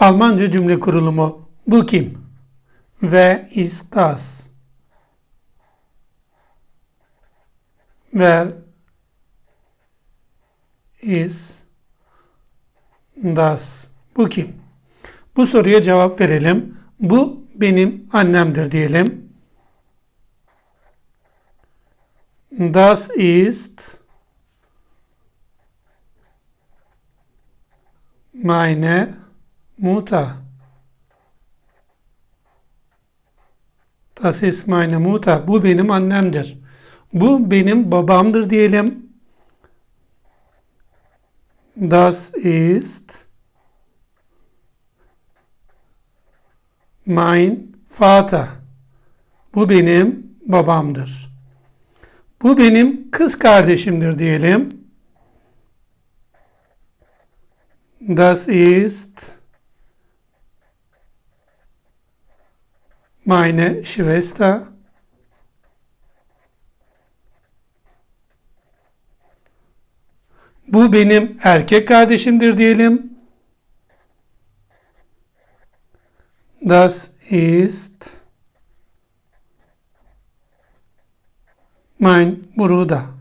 Almanca cümle kurulumu. Bu kim? Wer ist das? Wer is das? Bu kim? Bu soruya cevap verelim. Bu benim annemdir diyelim. Das ist meine Mutter. Das ist meine Mutter. Bu benim annemdir. Bu benim babamdır diyelim. Das ist mein Vater. Bu benim babamdır. Bu benim kız kardeşimdir diyelim. Das ist meine Schwester. Bu benim erkek kardeşimdir diyelim. Das ist mein Bruder.